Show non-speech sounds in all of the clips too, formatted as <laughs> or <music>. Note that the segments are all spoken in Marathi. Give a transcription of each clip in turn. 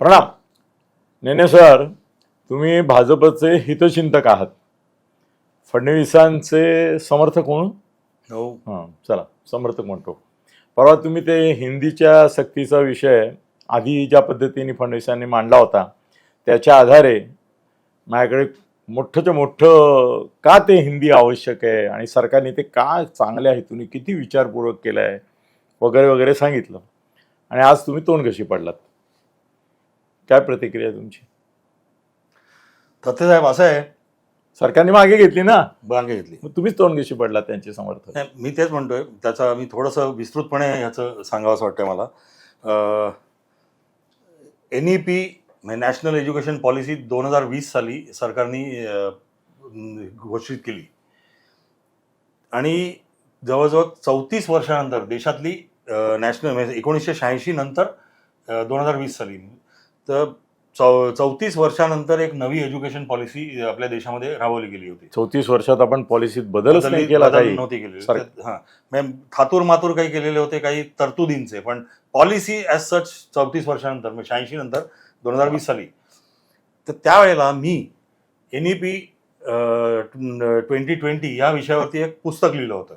प्रणाम. नेने सर तुम्ही भाजपचे हितचिंतक आहात. फडणवीसांचे समर्थक म्हणून? हो. हां चला समर्थक म्हणतो. परवा तुम्ही ते हिंदीच्या सक्तीचा विषय आधी ज्या पद्धतीने फडणवीसांनी मांडला होता त्याच्या आधारे माझ्याकडे मोठंच्या मोठं का ते हिंदी आवश्यक आहे आणि सरकारने ते का चांगल्या हेतूने किती विचारपूर्वक केलं आहे वगैरे वगैरे सांगितलं. आणि आज तुम्ही तोंड कशी पडलात. काय प्रतिक्रिया आहे तुमची? तथ्य साहेब असं आहे. सरकारने मागे घेतली ना? बांगे घेतली. मग तुम्हीच तोंड कशी पडलात त्यांचे समर्थक. नाही, मी तेच म्हणतोय. त्याचा मी थोडंसं विस्तृतपणे ह्याचं सांगावं असं वाटतंय मला. एन ई पी म्हणजे नॅशनल एज्युकेशन पॉलिसी दोन हजार वीस साली सरकारने घोषित केली. आणि जवळजवळ चौतीस वर्षानंतर देशातली नॅशनल म्हणजे एकोणीसशे शहाऐंशी नंतर दोन हजार वीस साली तर चौ चौतीस वर्षानंतर एक नवी एज्युकेशन पॉलिसी आपल्या देशामध्ये राबवली गेली होती. चौतीस वर्षात आपण पॉलिसीत बदलच नाही बदल- केला नव्हती हा. म्हणजे थातूर मातूर काही केलेले होते काही तरतुदींचे. पण पॉलिसी ॲज सच चौतीस वर्षानंतर म्हणजे शहाऐंशी नंतर दोन हजार वीस साली. तर त्यावेळेला मी N E P twenty twenty या विषयावरती एक पुस्तक लिहिलं होतं.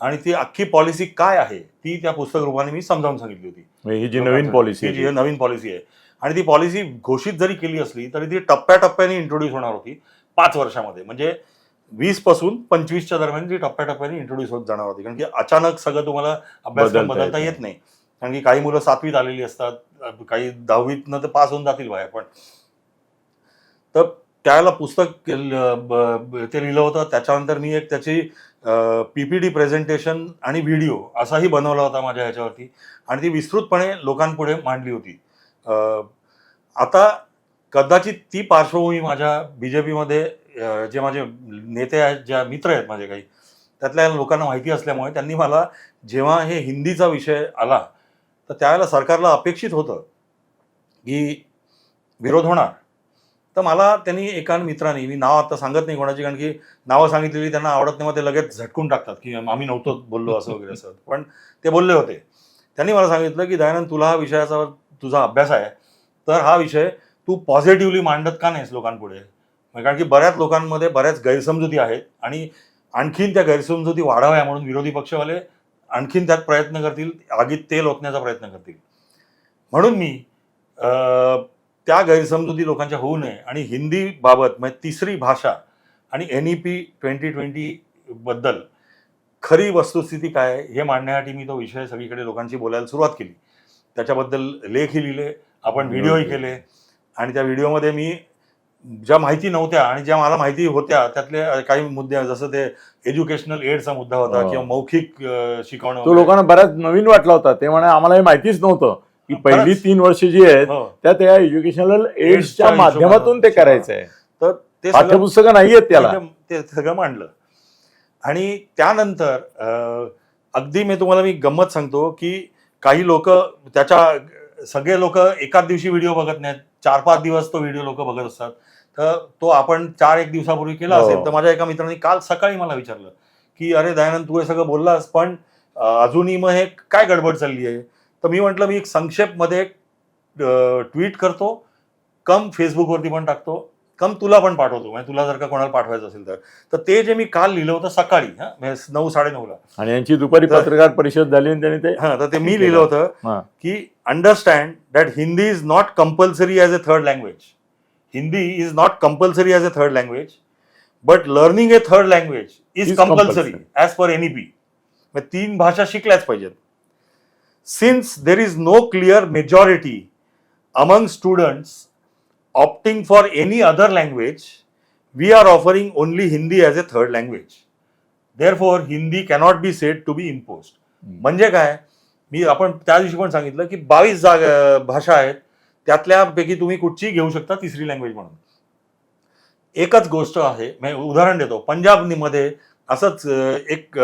आणि ती अख्खी पॉलिसी काय आहे ती त्या पुस्तक रूपाने मी समजावून सांगितली होती. म्हणजे ही जी नवीन पॉलिसी जी नवीन पॉलिसी आहे. आणि ती पॉलिसी घोषित जरी केली असली तरी ती टप्प्याटप्प्याने इंट्रोड्यूस होणार होती पाच वर्षामध्ये. म्हणजे वीसपासून पंचवीसच्या दरम्यान ती टप्प्याटप्प्याने इंट्रोड्यूस होत जाणार होती. कारण की अचानक सगळं तुम्हाला अभ्यासक्रम बदलता येत नाही. कारण की काही मुलं सातवीत आलेली असतात काही दहावीतनं तर पास होऊन जातील बाहेर पण. तर त्यावेळेला पुस्तक ते लिहिलं होतं. त्याच्यानंतर मी एक त्याची पीपीटी प्रेझेंटेशन आणि व्हिडिओ असाही बनवला होता माझ्या ह्याच्यावरती. आणि ती विस्तृतपणे लोकांपुढे मांडली होती. आता कदाचित ती पार्श्वभूमी माझ्या बी जे पीमध्ये जे माझे नेते आहेत ज्या मित्र आहेत माझे काही त्यातल्या लोकांना माहिती असल्यामुळे त्यांनी मला जेव्हा हे हिंदीचा विषय आला तर त्यावेळेला सरकारला अपेक्षित होतं की विरोध होणार. तर मला त्यांनी एका मित्राने मी नाव आता सांगत नाही कोणाची कारण की नावं सांगितलेली त्यांना आवडत नाही मग ते लगेच झटकून टाकतात की आम्ही नव्हतो बोललो असं वगैरे असं. पण ते बोलले होते. त्यांनी मला सांगितलं की दयानंद तुला हा विषयाचा तुझा अभ्यास आहे तर हा विषय तू पॉझिटिव्हली मांडत का नाहीस लोकांपुढे? म्हणजे कारण की बऱ्याच लोकांमध्ये बऱ्याच गैरसमजुती आहेत आणि आणखीन त्या गैरसमजुती वाढाव्या म्हणून विरोधी पक्षवाले आणखीन त्यात प्रयत्न करतील आगीत तेल ओतण्याचा प्रयत्न करतील. म्हणून मी त्या गैरसमजुती लोकांच्या होऊ नये आणि हिंदीबाबत म्हणजे तिसरी भाषा आणि एन ई पी ट्वेंटी ट्वेंटीबद्दल खरी वस्तुस्थिती काय हे मांडण्यासाठी मी तो विषय सगळीकडे लोकांशी बोलायला सुरुवात केली. त्याच्याबद्दल लेखही लिहिले आपण व्हिडिओही केले आणि त्या व्हिडिओमध्ये मी ज्या माहिती नव्हत्या आणि ज्या मला माहिती होत्या त्यातले काही मुद्दे जसं ते एज्युकेशनल एडचा मुद्दा होता हो. किंवा मौखिक शिकवणं तो. लोकांना बऱ्याच नवीन वाटला होता ते म्हणे आम्हाला हे माहितीच नव्हतं की. पहिली तीन वर्ष जी आहेत हो. त्या त्या एज्युकेशनल एड्सच्या माध्यमातून ते हिशोबानं. करायचं आहे तर ते पाठ्यपुस्तकं नाही आहेत त्याला ते सगळं मांडलं आणि त्यानंतर अगदी मी तुम्हाला मी गंमत सांगतो की काही लोक त्याच्या सगळे लोक एकाच दिवशी व्हिडिओ बघत नाहीत. चार पाच दिवस तो व्हिडिओ लोक बघत असतात. तर तो आपण चार एक दिवसापूर्वी केला हो. असेल तर माझ्या एका मित्राने काल सकाळी मला विचारलं की अरे दयानंद तू हे सगळं बोललास पण अजूनही मग हे काय गडबड चालली आहे? तर मी म्हटलं मी एक संक्षेपमध्ये ट्विट करतो कम फेसबुकवरती पण टाकतो कम तुला पण पाठवतो म्हणजे तुला जर का कोणाला पाठवायचं असेल तर. तर ते जे मी काल लिहिलं होतं सकाळी हा म्हणजे नऊ साडेनऊला. आणि यांची दुपारी तर- पत्रकार परिषद झाली आणि त्यांनी ते हा तर ते मी लिहिलं होतं. की understand that Hindi is not compulsory as a third language Hindi is not compulsory as a third language but learning a third language is compulsory. As per N E P तीन भाषा शिकल्याच पाहिजेत. Since there is no clear majority among students opting for any other language we are offering only Hindi as a third language therefore Hindi cannot be said to be impose म्हणजे काय? मी आपण त्या दिवशी पण सांगितलं की बावीस जागा भाषा आहेत त्यातल्यापैकी तुम्ही कुठची घेऊ शकता तिसरी लँग्वेज म्हणून. एकच गोष्ट आहे मी उदाहरण देतो. पंजाबमध्ये असंच एक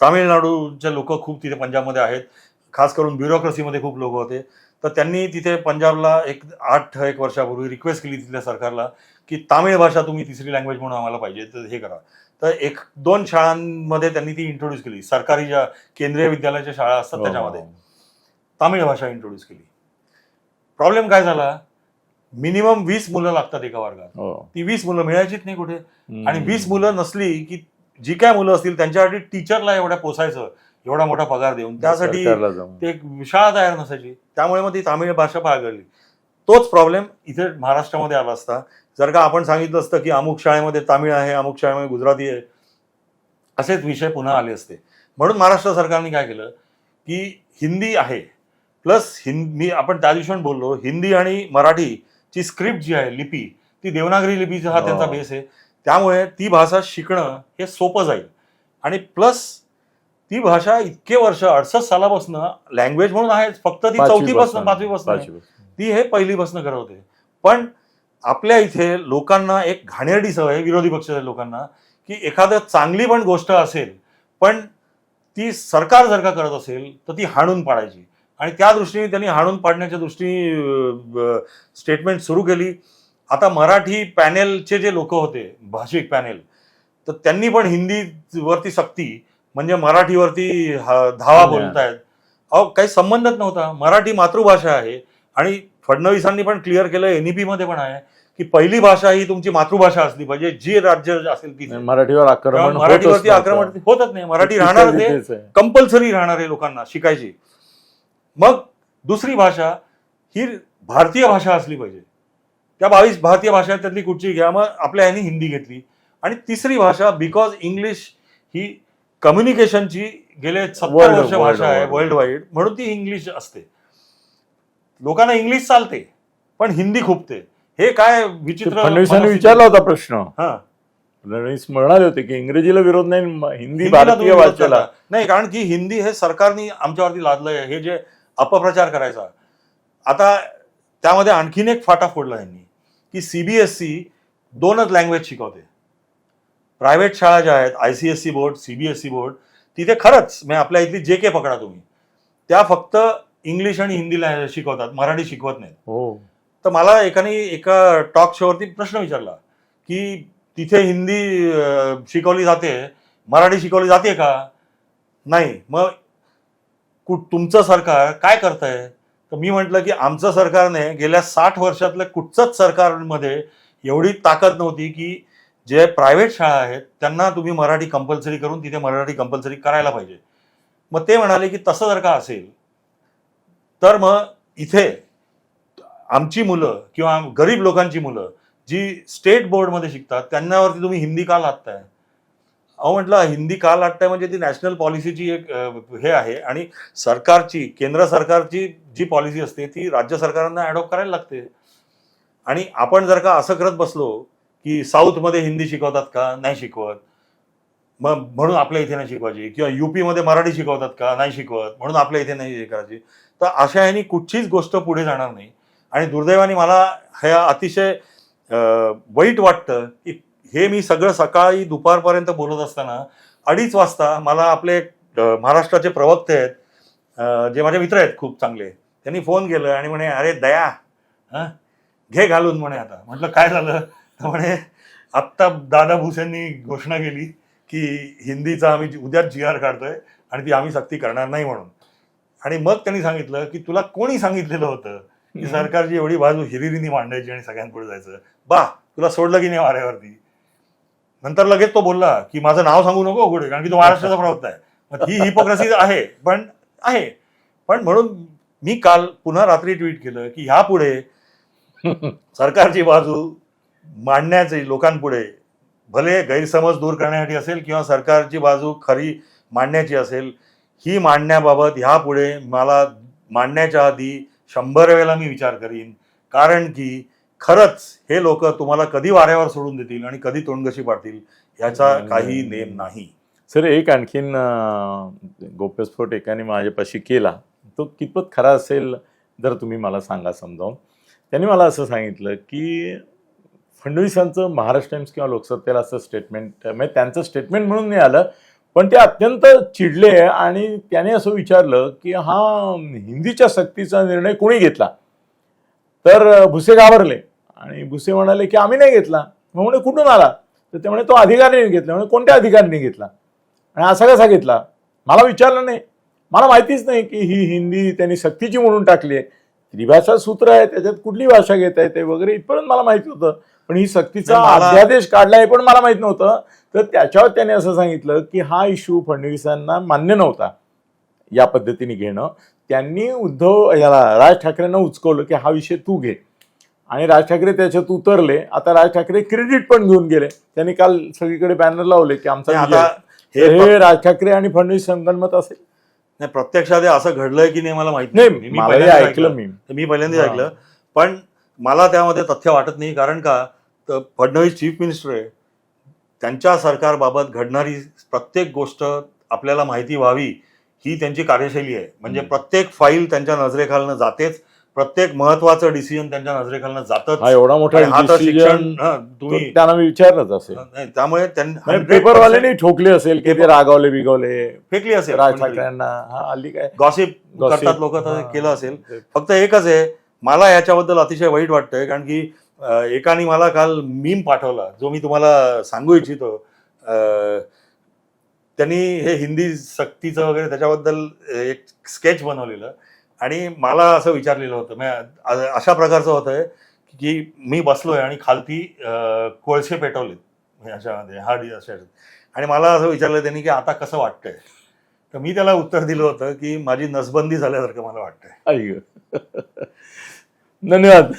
तामिळनाडूचे लोक खूप तिथे पंजाबमध्ये आहेत. खास करून ब्युरोक्रेसीमध्ये खूप लोक होते. तर त्यांनी तिथे पंजाबला एक आठ एक वर्षापूर्वी रिक्वेस्ट केली तिथल्या सरकारला की तामिळ भाषा तुम्ही तिसरी लँग्वेज म्हणून आम्हाला पाहिजे तर हे करा. तर एक दोन शाळांमध्ये त्यांनी ती इंट्रोड्यूस केली. सरकारी ज्या केंद्रीय विद्यालयाच्या शाळा असतात हो, त्याच्यामध्ये. तामिळ भाषा इंट्रोड्यूस केली. प्रॉब्लेम काय झाला? मिनिमम वीस मुलं लागतात एका वर्गात. हो. ती वीस मुलं मिळायचीच नाही कुठे. आणि वीस मुलं नसली की जी काय मुलं असतील त्यांच्यासाठी टीचरला एवढ्या पोसायचं. एवढा मोठा पगार देऊन त्यासाठी सरकारला जाऊन. ते एक शाळा तयार नसायची. त्यामुळे मग ती तामिळ भाषा पाळगळली तोच प्रॉब्लेम इथे महाराष्ट्रामध्ये आला असता. जर का आपण सांगितलं असतं की अमुक शाळेमध्ये तामिळ आहे अमुक शाळेमध्ये गुजराती आहे असेच विषय पुन्हा आले असते. म्हणून महाराष्ट्र सरकारने काय केलं की हिंदी आहे. प्लस हिंद मी आपण त्या दिवशी पण बोललो हिंदी आणि मराठीची स्क्रिप्ट जी आहे लिपी ती देवनागरी लिपीचा हा हो. त्यांचा बेस आहे. त्यामुळे ती भाषा शिकणं हे सोपं जाईल. आणि प्लस ती भाषा इतके वर्ष अडसष्ट सालापासून लँग्वेज म्हणून आहे फक्त ती चौथी पासून पाचवीपासून. पाचवी पासून पाचवीपासून. ती हे पहिलीपासून करत होते पण आपल्या इथे लोकांना एक घाणेरडी सवय विरोधी पक्षाच्या लोकांना की एखादं चांगली पण गोष्ट असेल पण ती सरकार जर का करत असेल तर ती हाणून पाडायची आणि त्या दृष्टीने त्यांनी हाणून पाडण्याच्या दृष्टीने स्टेटमेंट सुरू केली आता मराठी पॅनेलचे जे लोक होते भाषिक पॅनेल तर त्यांनी पण हिंदी वरती सक्ती म्हणजे मराठीवरती धावा. बोलतायत. अहो काही संबंधच नव्हता. मराठी मातृभाषा आहे. आणि फडणवीसांनी पण क्लिअर केलं एनईपी मध्ये पण आहे की पहिली भाषा ही तुमची मातृभाषा असली पाहिजे जी राज्य असेल ती मराठीवर आक्रमण मराठीवरती. आक्रमण होतच नाही. मराठी राहणार ते. कंपल्सरी राहणार आहे लोकांना शिकायची. मग दुसरी भाषा ही भारतीय भाषा असली पाहिजे. त्या बावीस भारतीय भाषा त्यातली कुठची? घ्या. मग आपल्या ह्यांनी हिंदी घेतली. आणि तिसरी भाषा बिकॉज इंग्लिश ही कम्युनिकेशनची गेले सत्तर वर्ष world- भाषा आहे world. वर्ल्ड वाईड म्हणून ती इंग्लिश असते. लोकांना इंग्लिश चालते पण हिंदी खूपते हे काय ते विचित्र फडणवीसांनी मनस्थिती- विचारला होता प्रश्न. हा. फडणवीस म्हणाले होते की इंग्रजीला विरोध नाही म- हिंदी हिंदीला भारतीय विरोध भाषेला. करता. नाही कारण की हिंदी हे सरकारने आमच्यावरती लादलंय. हे जे अपप्रचार करायचा. आता त्यामध्ये आणखीन एक फाटा फोडला यांनी की सीबीएसई दोनच लँग्वेज शिकवते. प्रायव्हेट शाळा ज्या आहेत I C S C board CBSE board तिथे खरंच म्हणजे आपल्या इथली जे के पकडा तुम्ही. त्या फक्त इंग्लिश आणि हिंदीला शिकवतात मराठी शिकवत नाहीत. हो. तर मला एकाने एका टॉक शोवरती प्रश्न विचारला की तिथे हिंदी शिकवली जाते मराठी शिकवली जाते का? नाही. मग कु तुमचं सरकार काय करतंय? तर मी म्हटलं की आमचं सरकारने गेल्या साठ वर्षातल्या कुठचंच सरकारमध्ये एवढी ताकद नव्हती की जे प्रायव्हेट शाळा आहेत त्यांना तुम्ही मराठी कंपल्सरी करून तिथे मराठी कंपल्सरी करायला पाहिजे. मग ते म्हणाले की तसं जर का असेल तर मग इथे आमची मुलं किंवा गरीब लोकांची मुलं जी स्टेट बोर्डमध्ये शिकतात त्यांनावरती तुम्ही हिंदी का लादताय? अहो म्हटलं हिंदी का लाटताय म्हणजे ती नॅशनल पॉलिसीची एक हे आहे आणि सरकारची केंद्र सरकारची जी पॉलिसी असते ती राज्य सरकारांना ॲडॉप्ट करायला लागते. आणि आपण जर का असं करत बसलो की साऊथमध्ये हिंदी शिकवतात का? नाही शिकवत. मग म्हणून आपल्या इथे नाही शिकवायची. किंवा युपीमध्ये मराठी शिकवतात का? नाही शिकवत. म्हणून आपल्या इथे नाही हे करायची. तर अशा ह्यानी कुठचीच गोष्ट पुढे जाणार नाही. आणि दुर्दैवाने मला ह्या अतिशय वाईट वाटतं की हे मी सगळं सकाळी दुपारपर्यंत बोलत असताना अडीच वाजता मला आपले महाराष्ट्राचे प्रवक्ते आहेत जे माझे मित्र आहेत खूप चांगले त्यांनी फोन केलं आणि म्हणे अरे दया हां घे घालून म्हणे आता. म्हटलं काय झालं? म्हणे आत्ता दादा भुसेंनी घोषणा केली की हिंदीचा आम्ही उद्याच जी आर काढतोय आणि ती आम्ही सक्ती करणार नाही म्हणून. आणि मग त्यांनी सांगितलं की तुला कोणी सांगितलेलं होतं की सरकारची एवढी बाजू हिरिरीने मांडायची आणि सगळ्यांपुढे जायचं? बा तुला सोडलं की नाही वाऱ्यावरती? नंतर लगेच तो बोलला की माझं नाव सांगू नको पुढे कारण की तो महाराष्ट्राचा प्रवक्ता आहे. मग ही हिपोक्रसी आहे पण आहे. पण म्हणून मी काल पुन्हा रात्री ट्विट केलं की ह्यापुढे <laughs> सरकारची बाजू मांडण्याचे लोकांपुढे भले गैरसमज दूर करण्यासाठी असेल किंवा सरकारची बाजू खरी मांडण्याची असेल ही मांडण्याबाबत ह्यापुढे मला मांडण्याच्या आधी शंभर वेळेला मी विचार करीन. कारण की खरंच हे लोक तुम्हाला कधी वाऱ्यावर सोडून देतील आणि कधी तोंडगशी पाडतील ह्याचा काही नेम नाही. सर एक आणखीन गोप्यस्फोट एकाने माझ्यापाशी केला. तो कितपत खरा असेल जर तुम्ही मला सांगा समजावून. त्यांनी मला असं सांगितलं की फडणवीसांचं महाराष्ट्र टाइम्स किंवा लोकसत्तेला असं स्टेटमेंट म्हणजे त्यांचं स्टेटमेंट म्हणून नाही आलं पण ते अत्यंत चिडले आणि त्याने असं विचारलं की हा हिंदीच्या सक्तीचा निर्णय कोणी घेतला? तर भुसे घाबरले आणि भुसे म्हणाले की आम्ही नाही घेतला. मग म्हणे कुठून आला? तर ते म्हणे तो अधिकाऱ्याने घेतला. म्हणजे कोणत्या अधिकाऱ्याने घेतला? आणि असा कसा घेतला? मला विचारलं नाही. मला माहितीच नाही की ही हिंदी त्यांनी सक्तीची म्हणून टाकली आहे. त्रिभाषा सूत्र आहे त्याच्यात कुठली भाषा घेता येते वगैरे इथपर्यंत मला माहिती होतं. पण ही सक्तीचा अध्यादेश काढला हे पण मला माहीत नव्हतं. तर त्याच्यावर त्याने असं सांगितलं की हा इश्यू फडणवीसांना मान्य नव्हता. या पद्धतीने घेणं. त्यांनी उद्धव याला राज ठाकरेंना उचकवलं की हा विषय तू घे. आणि राज ठाकरे त्याच्यात उतरले. आता राज ठाकरे क्रेडिट पण घेऊन गेले. त्यांनी काल सगळीकडे बॅनर लावले की आमचा हे हे राज ठाकरे आणि फडणवीस संगणमत असेल. नाही प्रत्यक्षात असं घडलंय की नाही मला माहीत नाही. मी ऐकलं. मी. मी पहिल्यांदाच हा. ऐकलं. पण मला त्यामध्ये तथ्य वाटत नाही. कारण का? तर फडणवीस चीफ मिनिस्टर आहे. त्यांच्या सरकारबाबत घडणारी प्रत्येक गोष्ट आपल्याला माहिती व्हावी ही त्यांची कार्यशैली आहे. म्हणजे. प्रत्येक फाईल त्यांच्या नजरेखालनं जातेच प्रत्येक महत्वाचं डिसिजन त्यांच्या नजरेखालनं जातच. एवढा मोठा शिक्षण तुम्ही त्यांना मी विचारलंच असेल. नाही, त्यामुळे त्यांनी नाही, 100% पेपरवाल्यांनी ठोकले असेल की ते रागावले बिगवले. फेकली असेल राज ठाकरेंना. हल्ली काय गॉसिप. करतात लोक. केलं असेल. फक्त एकच आहे मला याच्याबद्दल अतिशय वाईट वाटतंय कारण की एकाने मला काल मीम पाठवला जो मी तुम्हाला सांगू इच्छितो. त्यांनी हे हिंदी सक्तीचं वगैरे त्याच्याबद्दल एक स्केच बनवलेलं. आणि मला असं विचारलेलं होतं मी अशा प्रकारचं होतं की मी बसलोय आणि खालती कोळसे पेटवलेत. अशामध्ये हार्ड अशा आणि मला असं विचारलं त्यांनी की आता कसं वाटतंय? तर मी त्याला उत्तर दिलं होतं की माझी नसबंदी झाल्यासारखं मला वाटतंय. आई गं. धन्यवाद.